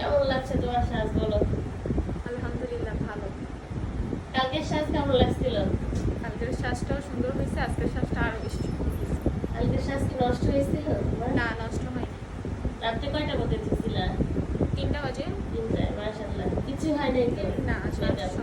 কেমন লাগছে তোমার সাজ বলো? আলহামদুলিল্লাহ ভালো। কালকের সাজ কেমন লাগছিল? কালকের শ্বাসটাও সুন্দর হয়েছে আজকের শ্বাসটা আরও বেশি সুন্দর হয়েছে। কালকের সাজ কি নষ্ট হয়েছিল? না নষ্ট হয়নি। রাত্রে কয়টা বাজে ছিল তিনটা বাজে। তিনটায় মাশাআল্লাহ। কিছু হয়নি না শ্বাস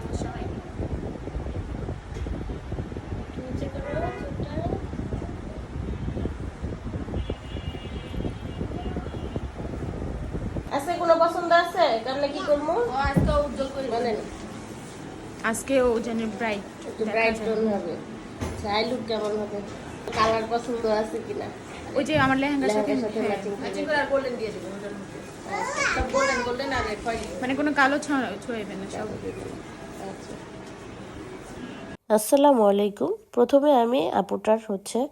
আছে কোনো পছন্দ আছে? কেমনে কি করব? আজকে উজ্জ্বল করে বলেন আজকে ও যেন ব্রাইট ব্রাইট টোন হবে। আচ্ছা আই লুক কেমন হবে? কালার পছন্দ আছে কিনা? ওই যে আমার লেহেঙ্গার সাথে সাথে। ম্যাচিং করে আর গোল্ডেন দিয়ে দেবেন ওটার মধ্যে। সব গোল্ডেন গোল্ডেন আর মানে কোনো কালো ছ- না সব। আচ্ছা। আসসালামু আলাইকুম। প্রথমে আমি আপুটার হচ্ছে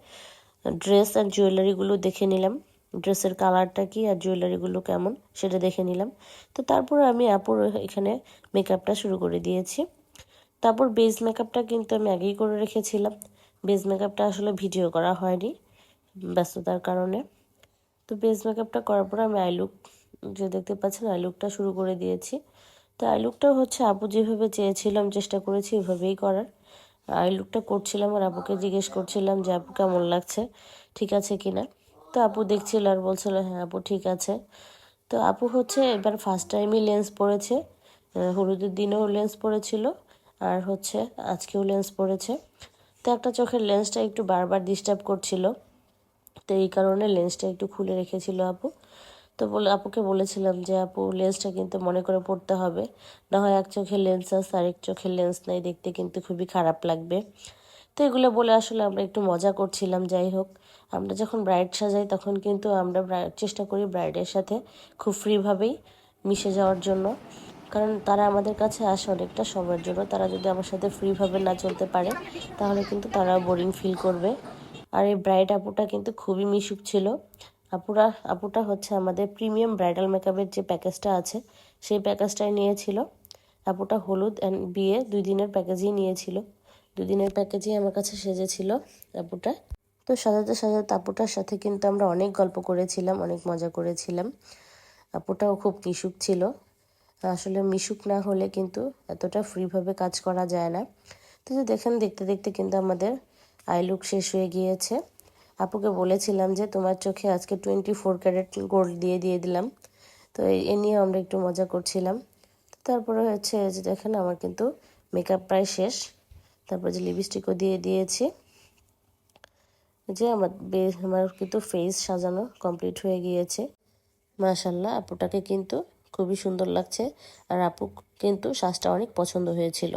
ড্রেস আর জুয়েলারিগুলো দেখে নিলাম। ড্রেসের কালারটা কি আর জুয়েলারিগুলো কেমন সেটা দেখে নিলাম। তো তারপর আমি আপুর এখানে মেকআপটা শুরু করে দিয়েছি। তারপর বেস মেকআপটা কিন্তু আমি আগেই করে রেখেছিলাম। বেস মেকআপটা আসলে ভিডিও করা হয়নি ব্যস্ততার কারণে। তো বেস মেকআপটা করার পর আমি আইলুক যে দেখতে পাচ্ছেন আইলুকটা শুরু করে দিয়েছি। তো আইলুকটা হচ্ছে আপু যেভাবে চেয়েছিলাম চেষ্টা করেছি ওইভাবেই করার। আইলুকটা করছিলাম আর আপুকে জিজ্ঞেস করছিলাম যে আপু কেমন লাগছে, ঠিক আছে কিনা। তো আপু দেখছিল আর বলছিল হ্যাঁ আপু, ঠিক আছে। তো আপু হচ্ছে এবার ফার্স্ট টাইমই লেন্স পড়েছে হলুদের দিনেও লেন্স পড়েছিল আর হচ্ছে আজকেও লেন্স পড়েছে তো একটা চোখের লেন্সটা একটু বারবার ডিস্টার্ব করছিল, তো এই কারণে লেন্সটা একটু খুলে রেখেছিল আপু। তো বলে, আপুকে বলেছিলাম যে, আপু লেন্সটা কিন্তু মনে করে পড়তে হবে, না হয় এক চোখের লেন্স আছে এক চোখের লেন্স নাই, দেখতে কিন্তু খুবই খারাপ লাগবে। তো এগুলো বলে আসলে আমরা একটু মজা করছিলাম, যাই হোক। আমরা যখন ব্রাইড সাজাই, তখন কিন্তু আমরা চেষ্টা করি ব্রাইডের সাথে খুব ফ্রিভাবেই মিশে যাওয়ার জন্য। কারণ তারা আমাদের কাছে আসে অনেকটা সময়ের জন্য। তারা যদি আমার সাথে ফ্রিভাবে না চলতে পারে, তাহলে কিন্তু তারা বোরিং ফিল করবে। আর এই ব্রাইড আপুটা কিন্তু খুবই মিশুক ছিল। আপুরা, আপুটা হচ্ছে আমাদের প্রিমিয়াম ব্রাইডাল মেকআপের যে প্যাকেজটা আছে, সেই প্যাকেজটাই নিয়েছিল। আপুটা হলুদ অ্যান্ড বিয়ে দুই দিনের প্যাকেজই নিয়েছিল। দুই দিনের প্যাকেজই আমার কাছে সেজেছিল আপুটা। তো সাজাতে সাজাতে আপুটার সাথে কিন্তু আমরা অনেক গল্প করেছিলাম, অনেক মজা করেছিলাম। আপুটাও খুব মিশুক ছিল। আসলে মিশুক না হলে কিন্তু এতটা ফ্রিভাবে কাজ করা যায় না। তো দেখেন, দেখতে দেখতে কিন্তু আমাদের আই লুক শেষ হয়ে গিয়েছে। আপুকে বলেছিলাম যে, তোমার চোখে আজকে টোয়েন্টি ফোর ক্যারেট গোল্ড দিয়ে দিয়ে দিলাম। তো এ নিয়ে আমরা একটু মজা করছিলাম। তো তারপরে হচ্ছে যে দেখেন, আমার কিন্তু মেকআপ প্রায় শেষ। তারপর যে লিপস্টিকও দিয়ে দিয়েছি। যে আমার আমার কিন্তু ফেস সাজানো কমপ্লিট হয়ে গিয়েছে। মাশাল্লাহ আপুটাকে কিন্তু খুবই সুন্দর লাগছে। আর আপু কিন্তু শ্বাসটা অনেক পছন্দ হয়েছিল।